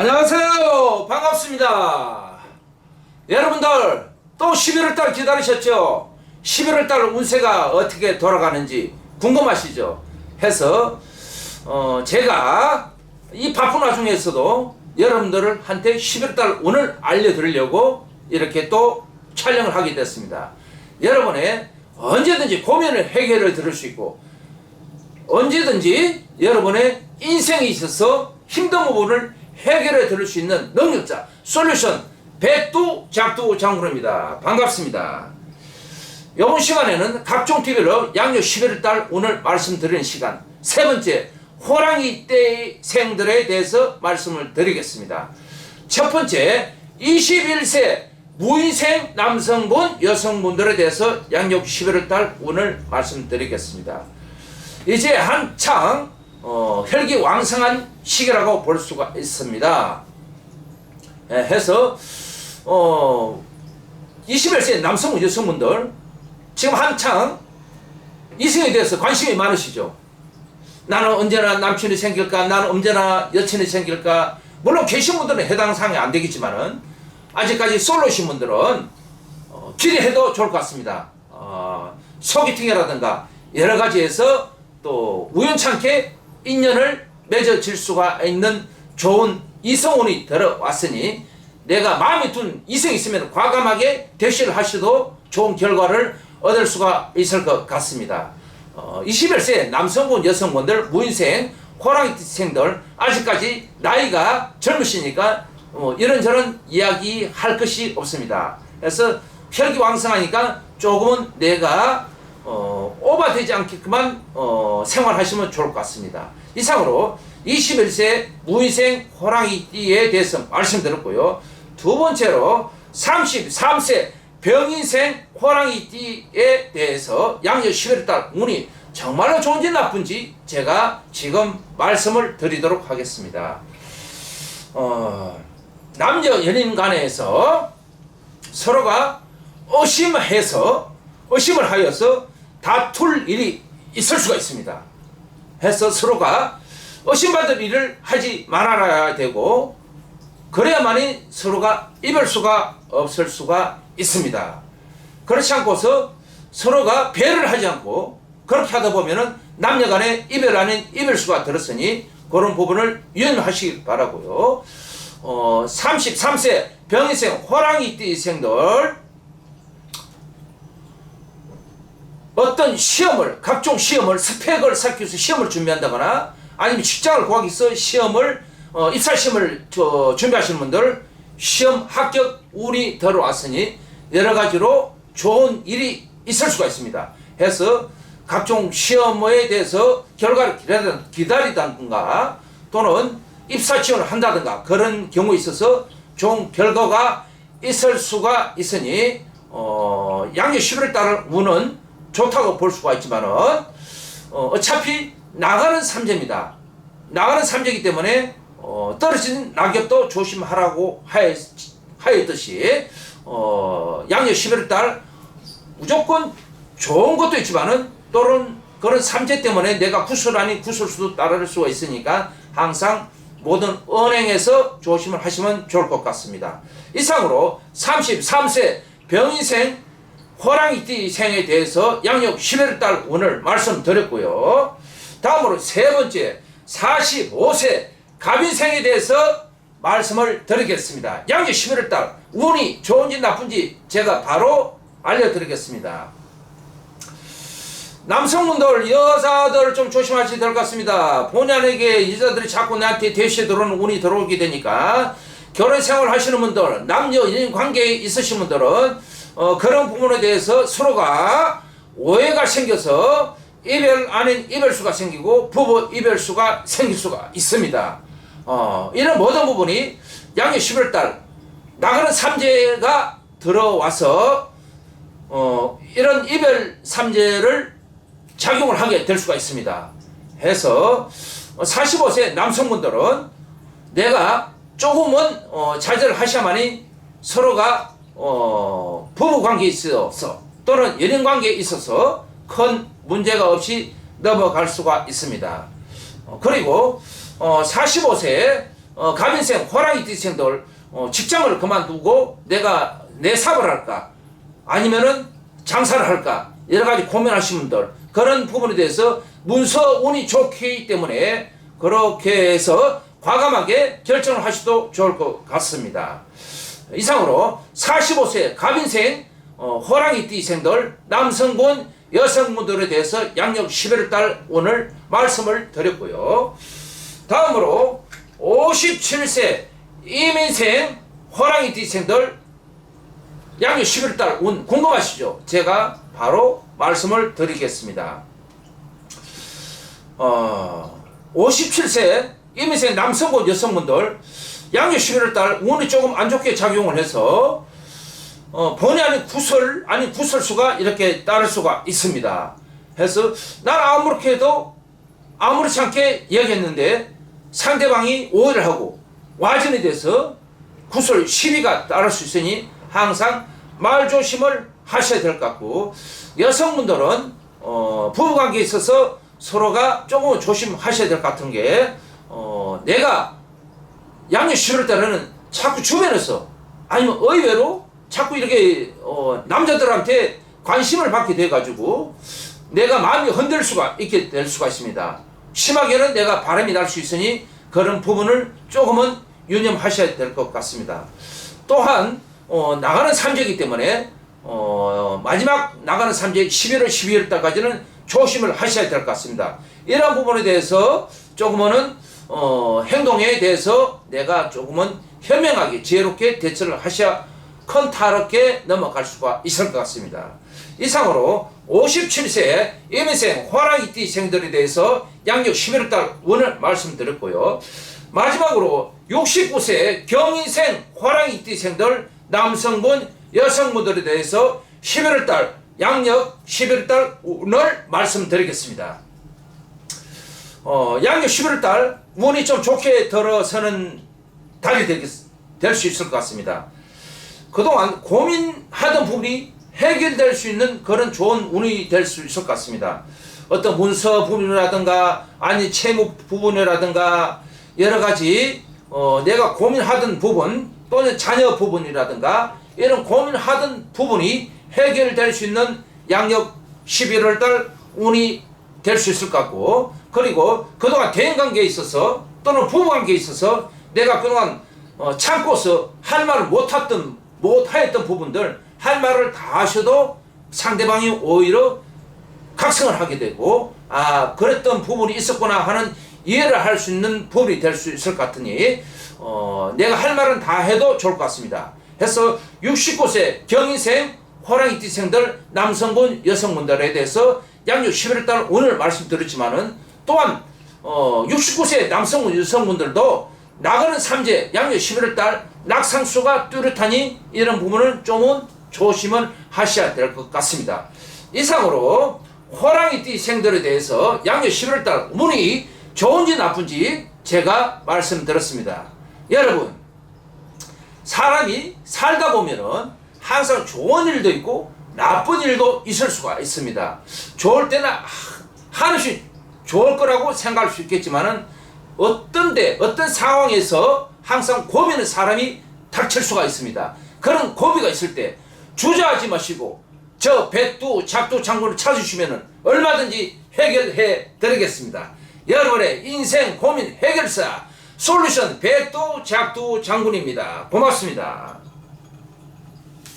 안녕하세요. 반갑습니다. 여러분들 또 11월달 기다리셨죠? 11월달 운세가 어떻게 돌아가는지 궁금하시죠? 해서 어 제가 이 바쁜 와중에서도 여러분들을 한테 11월달 운을 알려드리려고 이렇게 또 촬영을 하게 됐습니다. 여러분의 언제든지 고민을 해결을 들을 수 있고 언제든지 여러분의 인생에 있어서 힘든 부분을 해결해 드릴 수 있는 능력자 솔루션 백두 작두 장군입니다. 반갑습니다. 이번 시간에는 각종 TV로 양력 11월 달 오늘 말씀드리는 시간 세 번째 호랑이 떼생들에 대해서 말씀을 드리겠습니다. 첫 번째 21세 무인생 남성분 여성분들에 대해서 양력 11월 달 오늘 말씀드리겠습니다. 이제 한창 어, 혈기 왕성한 시기라고 볼 수가 있습니다. 예, 해서 어, 21세 남성 여성분들 지금 한창 이성에 대해서 관심이 많으시죠. 나는 언제나 남친이 생길까? 나는 언제나 여친이 생길까? 물론 계신 분들은 해당 사항이 안 되겠지만은 아직까지 솔로신 분들은 어, 기대해도 좋을 것 같습니다. 어, 소개팅이라든가 여러 가지에서 또 우연찮게 인연을 맺어질 수가 있는 좋은 이성운이 들어왔으니 내가 마음에 둔 이성이 있으면 과감하게 대시를 하셔도 좋은 결과를 얻을 수가 있을 것 같습니다. 어, 21세 남성분 여성분들 무인생 호랑이생들 아직까지 나이가 젊으시니까 어, 이런저런 이야기 할 것이 없습니다. 그래서 혈기왕성하니까 조금은 내가 어, 오버되지 않게끔만 어, 생활하시면 좋을 것 같습니다. 이상으로 21세 무인생 호랑이띠에 대해서 말씀드렸고요. 두 번째로 33세 병인생 호랑이띠에 대해서 양력 11월 달 운이 정말로 좋은지 나쁜지 제가 지금 말씀을 드리도록 하겠습니다. 어, 남녀 연인 간에서 서로가 의심해서 의심을 하여서 다툴 일이 있을 수가 있습니다. 해서 서로가 의심받을 일을 하지 말아야 되고 그래야만이 서로가 이별 수가 없을 수가 있습니다. 그렇지 않고서 서로가 배를 하지 않고 그렇게 하다 보면은 남녀 간에 이별 아닌 이별 수가 들었으니 그런 부분을 유념하시기 바라고요. 어, 33세 병인생 호랑이 띠생들 어떤 시험을 각종 시험을 스펙을 쌓기 위해서 시험을 준비한다거나 아니면 직장을 구하기 위해서 시험을 어, 입사 시험을 저, 준비하시는 분들 시험 합격 운이 들어왔으니 여러 가지로 좋은 일이 있을 수가 있습니다. 해서 각종 시험에 대해서 결과를 기다리다- 기다리다든가 또는 입사 지원을 한다든가 그런 경우에 있어서 좋은 결과가 있을 수가 있으니 어, 양력 11월 달 운은 좋다고 볼 수가 있지만은 어, 어차피 나가는 삼재입니다. 나가는 삼재이기 때문에 어, 떨어진 낙엽도 조심하라고 하였, 하였듯이 어, 양력 11월 달 무조건 좋은 것도 있지만은 또는 그런 삼재 때문에 내가 구슬 아닌 구슬수도 따를 수가 있으니까 항상 모든 은행에서 조심을 하시면 좋을 것 같습니다. 이상으로 33세 병인생 호랑이띠 생에 대해서 양력 11월 달 오늘 말씀드렸고요. 다음으로 세 번째 45세 갑인생에 대해서 말씀을 드리겠습니다. 양력 11월 달 운이 좋은지 나쁜지 제가 바로 알려드리겠습니다. 남성분들 여자들 좀 조심하셔야 될 것 같습니다. 본인에게 여자들이 자꾸 나한테 대시에 들어오는 운이 들어오게 되니까 결혼 생활 하시는 분들 남녀 연인 관계에 있으신 분들은 어, 그런 부분에 대해서 서로가 오해가 생겨서 이별 아닌 이별수가 생기고 부부 이별수가 생길 수가 있습니다. 어, 이런 모든 부분이 양력 11월 달 나가는 삼재가 들어와서 어, 이런 이별 삼재를 작용을 하게 될 수가 있습니다. 해서 45세 남성분들은 내가 조금은 어, 자제를 하셔야만이 서로가 어, 부부 관계에 있어서 또는 연인 관계에 있어서 큰 문제가 없이 넘어갈 수가 있습니다. 어, 그리고 어, 45세 어, 가민생 호랑이 띠생들 어, 직장을 그만두고 내가 내 사업을 할까? 아니면은 장사를 할까? 여러 가지 고민하시는 분들 그런 부분에 대해서 문서 운이 좋기 때문에 그렇게 해서 과감하게 결정을 하셔도 좋을 것 같습니다. 이상으로 45세 갑인생 어, 호랑이 띠생들 남성분 여성분들에 대해서 양력 11달 오늘 말씀을 드렸고요. 다음으로 57세 이민생 호랑이 띠생들 양력 11달 운 궁금하시죠? 제가 바로 말씀을 드리겠습니다. 어, 57세 이민생 남성분 여성분들 양력 11월달 운이 조금 안 좋게 작용을 해서 어, 본의 아닌 구설 아닌 구설수가 이렇게 따를 수가 있습니다. 해서 난 아무렇게 해도 아무렇지 않게 이야기했는데 상대방이 오해를 하고 와전이 돼서 구설 시비가 따를 수 있으니 항상 말 조심을 하셔야 될 것 같고 여성분들은 어, 부부관계에 있어서 서로가 조금 조심하셔야 될 것 같은 게 어, 내가 양력 11월 달에는 자꾸 주변에서 아니면 의외로 자꾸 이렇게 어, 남자들한테 관심을 받게 돼가지고 내가 마음이 흔들 수가 있게 될 수가 있습니다. 심하게는 내가 바람이 날 수 있으니 그런 부분을 조금은 유념하셔야 될 것 같습니다. 또한 어, 나가는 삼재이기 때문에 어, 마지막 나가는 삼재 11월 12월 달까지는 조심을 하셔야 될 것 같습니다. 이러한 부분에 대해서 조금은 어, 행동에 대해서 내가 조금은 현명하게 지혜롭게 대처를 하셔야 컨타롭게 넘어갈 수가 있을 것 같습니다. 이상으로 57세 이민생 호랑이띠 생들에 대해서 양력 11월달 원을 말씀드렸고요. 마지막으로 69세 경인생 호랑이띠 생들 남성분 여성분들에 대해서 11월달 양력 11월달 오늘 말씀드리겠습니다. 어, 양력 11월달 운이 좀 좋게 들어서는 달이 될 수 있을 것 같습니다. 그동안 고민하던 부분이 해결될 수 있는 그런 좋은 운이 될 수 있을 것 같습니다. 어떤 문서 부분이라든가 아니 채무 부분이라든가 여러 가지 어, 내가 고민하던 부분 또는 자녀 부분이라든가 이런 고민하던 부분이 해결될 수 있는 양력 11월 달 운이 될 수 있을 것 같고 그리고 그동안 대인관계에 있어서 또는 부부관계에 있어서 내가 그동안 어, 참고서 할 말을 못했던 못하였던 부분들 할 말을 다 하셔도 상대방이 오히려 각성을 하게 되고 아 그랬던 부분이 있었구나 하는 이해를 할 수 있는 부분이 될 수 있을 것 같으니 어, 내가 할 말은 다 해도 좋을 것 같습니다. 해서 69세 경인생 호랑이띠생들 남성분 여성분들에 대해서 양력 11월 달 오늘 말씀드렸지만은 또한 어, 69세 남성분 여성분들도 나가는 삼재 양력 11월 달 낙상수가 뚜렷하니 이런 부분을 좀은 조심을 하셔야 될 것 같습니다. 이상으로 호랑이띠 생들에 대해서 양력 11월 달 운이 좋은지 나쁜지 제가 말씀드렸습니다. 여러분 사람이 살다 보면은 항상 좋은 일도 있고 나쁜 일도 있을 수가 있습니다. 좋을 때는 하- 한없이 좋을 거라고 생각할 수 있겠지만은 어떤 데 어떤 상황에서 항상 고민의 사람이 닥칠 수가 있습니다. 그런 고비가 있을 때 주저하지 마시고 저 백두 작두 장군을 찾으시면은 얼마든지 해결해 드리겠습니다. 여러분의 인생 고민 해결사 솔루션 백두 작두 장군입니다. 고맙습니다.